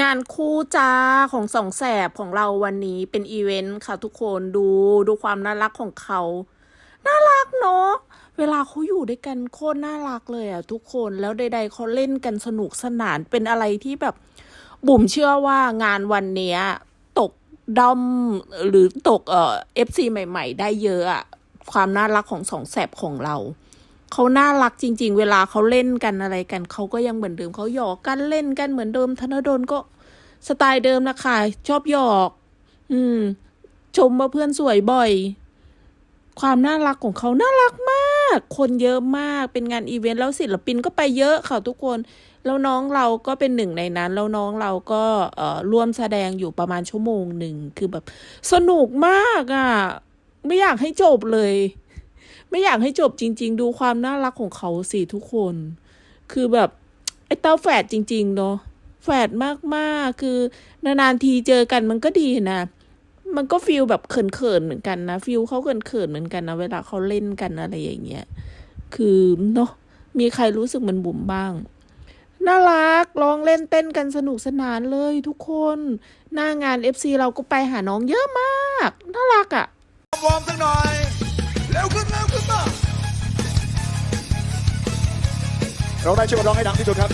งานคู่จ้าของสองแสบของเราวันนี้เป็นอีเวนต์ค่ะทุกคนดูดูความน่ารักของเขา น่ารักเนาะเวลาเขาอยู่ด้วยกันโคตรน่ารักเลยอะทุกคนแล้วใด ๆเขาเล่นกันสนุกสนานเป็นอะไรที่แบบ บุ๋มเชื่อว่างานวันเนี้ย ตกดอมหรือตกเอ่อฟซีใหม่ ๆ ได้เยอะอะความน่ารักของสองแสบของเรา เขาน่ารักจริง ๆ เวลาเขาเล่นกันอะไรกัน เขาก็ยังเหมือนเดิมเขาหยอกกันเล่นกันเหมือนเดิมธนดลก็สไตล์เดิมนะคะชอบหยอก อืม ชมว่าเพื่อนสวยบ่อย ความน่ารักของเขาน่ารักมาก คนเยอะมากเป็นงานอีเวนต์แล้วศิลปินก็ไปเยอะค่ะทุกคน แล้วน้องเราก็เป็นหนึ่งในนั้น แล้วน้องเราก็เอ่อร่วมแสดงอยู่ประมาณชั่วโมงหนึ่งคือแบบ สนุกมากอะ ไม่อยากให้จบเลย ไม่อยากให้จบจริง ๆ ดูความน่ารักของเขาสิทุกคน คือแบบไอ้เต้าแฝดจริง ๆ เนาะแฝดมากๆ คือนานๆทีเจอกันมันก็ดีนะมันก็ฟีลแบบเขินๆเหมือนกันนะฟีลเขาเขินๆเหมือนกันนะเวลาเขาเล่นกันอะไรอย่างเงี้ยคือเนาะมีใครรู้สึกมันบุ๋มบ้าง น่ารักร้องเล่นเต้นกันสนุกสนานเลยทุกคน หน้างาน FC เราก็ไปหาน้องเยอะมาก น่ารักอะ่ะวอร์มสักหน่อย เร็วขึ้นเร็วขึ้นมาเราได้ช่วยกันร้องให้ดังที่สุดครับ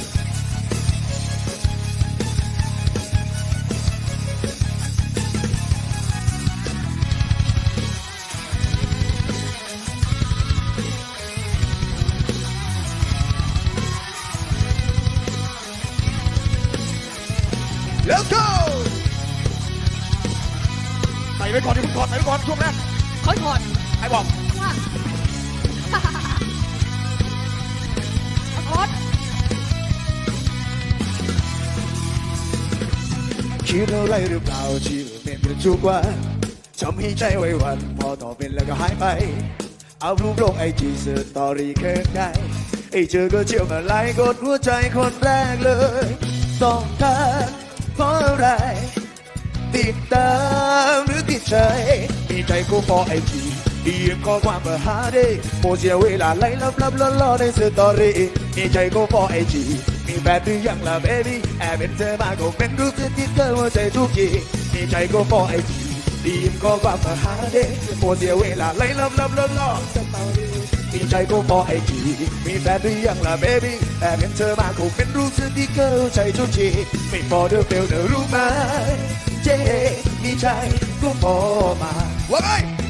Let's go ใส่ไว้ก่อนที่คุณถอดใส่ไว้ก่อนช่วงแรกเขาถอดใครบอกว่าถอด คิดอะไรหรือเปล่าที่เป็นกันทุกวันทำให้ใจไว้หวัน พอต่อเป็นแล้วก็หายไป เอารูปลงไอจีสตอรี่เคินได้ไอเจอก็เชี่ยวมาไล่กดหัวใจคนแรกเลย ต้องการเพราะอะไร ติดตามหรือติดใจมีใจกูพอไอจี ดีเอ็มข้อความมาหาได้โมเสียเวลาไล่ลับลับล่อลอในสตอรี่มีใจกูพอไอจีมีแฟนหรือยังละเบบี้แอบเป็นเธอมาก็เป็นรูปที่เธอหัวใจทุกทีมีใจกูพอไอจีดีเอ็มข้อความมาหาได้โมเสียเวลาไล่ลับลับล่อล่อสตอรี่มีใจกูพอไอจีมีแฟนหรือยังละเบบี้แอบเป็นเธอมาก็เป็นรูปที่เธอหัวใจทุกทีไม่พอเธอเฟลเธอรู้ไหมเจ๊มีใจก็พอมาว่าไงมีใจเฮ้ย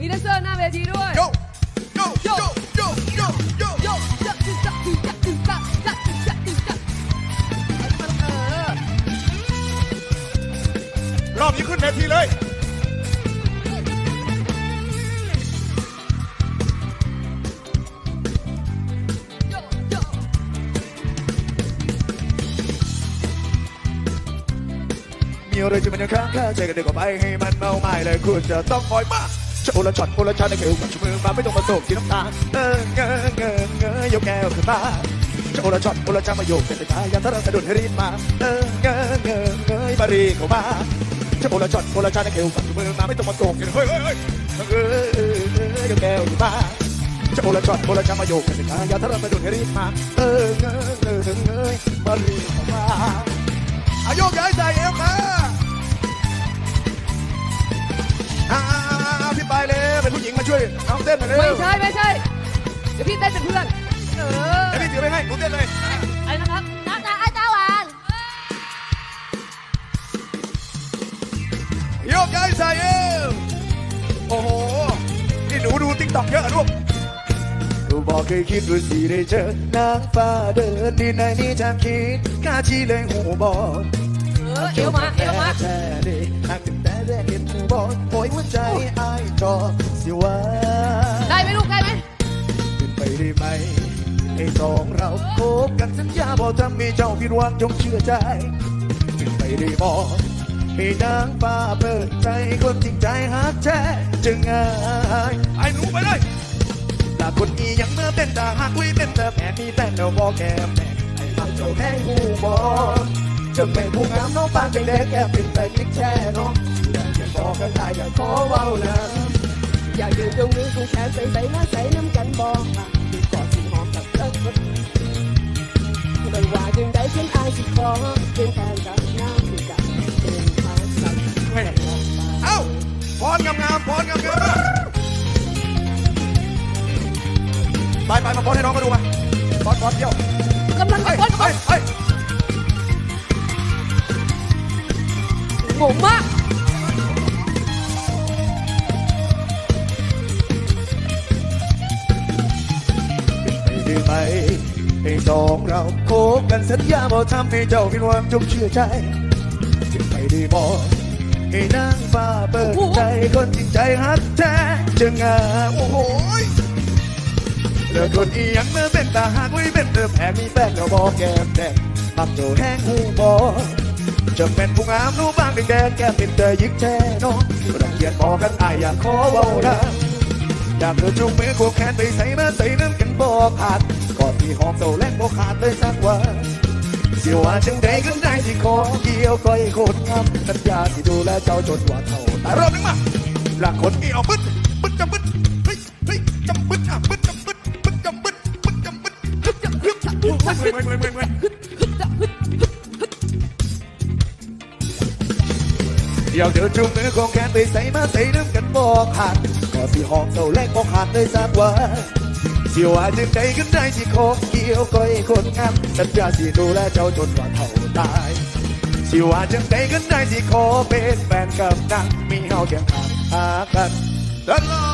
มีแดนเซอร์หน้าเวทีด้วยโยโยโยโยโยโยโยจะตึกจะตึกจะตึกจะจะตึกจะตึกจะเออรอบนี้ขึ้นเวทีเลยโย อะไรที่มันยังค้างคาใจกันเด็กก็ไปให้มันเมาไม่เลยคุณจะต้องคอยมาจะโอละช็อตโอละช็อตในเขียวกับชูมือมาไม่ต้องมาโศกสีน้ำตาเออเงยเงยเงยยกแก้วขึ้นมาจะโอละช็อตโอละช็อตมาโยกเป็นตาอย่าทะเลาะกระโดดให้รีบมาเออเงยเงยเงยมารีเข้ามาจะโอละช็อตโอละช็อตในเขียวกับชูมือมาไม่ต้องมาโศกกันเฮ้ยเฮ้ยเฮ้ยเออเออเออยกแก้วขึ้นมาจะโอละช็อตโอละช็อตมาโยกเป็นตาอย่าทะเลาะกระโดดให้รีบมาเออเงยเงยเงยมารีเข้ามาอายกย้ายใจเอวมาอ่า เต้นหน่อยเร็ไม่วใช่ไม่ใช่ เดี๋ยวพี่เต้นเป็นเพื่อน เออเดี๋ยวพี่ถือไปให้หนูเต้นเลย อะไรนะครับน้ำตาไอ้ตาหวานโยกย้ายใส่เอวโอ้โห นี่หนูดูติ๊กต็อกเยอะลูกหนูบอกเคยคิดว่าสิได้เจอนางฟ้าเดินดินในนี้จำคิดข้าชีเลยหูบอกเออเอวมาเอวมาแท้เลยหากแต่แรกเห็นหูบอกโอยหัวใจไอ้ายจอสิว่าได้ไหมลูกได้ไหมเป็นไปได้ไหมให้สองเราคบกันสัญญาบอกทำให้เจ้าผิดหวังจงเชื่อใจเป็นไปได้บ่ให้นางฟ้าเปิดใจคนจริงใจหักแท้จะง่ายไอ้หนูไปเลยลาคนนี้ยังเมื่อเป็นตาหักคุยเป็นแต่แผนมีแต่เดาบอกแก้มแม่ เจ้าแห้งหูบอจะเป็นผู้งามน้องปานเป็นแดงแกเป็นแต่กิ๊กแช่น้องอยากจะบอกกันได้อยากขอเว้านะอยากยืนตรงนี้กูแขนใส่ใส่หน้าใส่น้ำกันบอกมาดีกอดสีหอมกับเลิกไม่ว่าจึงได้ฉันอายสิขอเป็นแฟนกับน้ำดีกันเป็นทางสักเอ้าพรกำงามพรกำงามไปไปมาพรให้น้องก็ดูมาพรพรเที่ยวกำลังไเฮ้ยงงมากได้ไหมให้สองเราโคบกันสัญญาบอกทำให้เจ้าผิดหวังจงเชื่อใจจึงไปได้บอกให้นางฟ้าเปิดใจคนจริงใจฮักแท้จะงามโอ้โหยเลือกคนอีหยังเมื่อเป็นตาหากไว้เป็นเธอแพ้มีแฟนแล้วบอกแก้มแดงมักโจแห้งหูบอก จะเป็นผู้งามรู้บ้างแดงแก้มเป็นเธอยิกแท้น้องรังเกียจบอกันอายอยากขอเว้านะอยากเธอจุงมือควงแขนไปใส่มาใส่น้ำกันบ่ขาดกอดที่หอมเศร้าแลกบ่ขาดเลยสักวันเสียว่าจังใดก็ได้ที่ขอเกี่ยวก้อยโคตรงามสัญญาที่ดูแลเจ้าจนกว่าเท่าตารอบนึงมาหลักคนอีเอาบึ้ดบึ้ดจำบึ้ดเฮ้ยเฮ้ยจำบึ้ดอะบึ้ดจำบึ้ดบึ้ดจำบึ้ดบึ้ดจำบึ้ดฮึบึ้ดจำบึ้ดเว้ยเว้ยเว้ยเว้ยเว้ยเว้ยอยากเธอจุงมือของแขนไปใส่มาใส่น้ำกันบ่ขาดก็สิหอมเศร้าแรกบ่ขาดเลยสักวันสิว่าจึงใจกันได้ที่คอเกี่ยวก้อยคนงามสัญญาสิดูแลเจ้าจนกว่าเท่าตายสิว่าจึงใจกันได้สิขอเป็นแฟนกับนางมีเฮาเคียงข้างหากันตลอ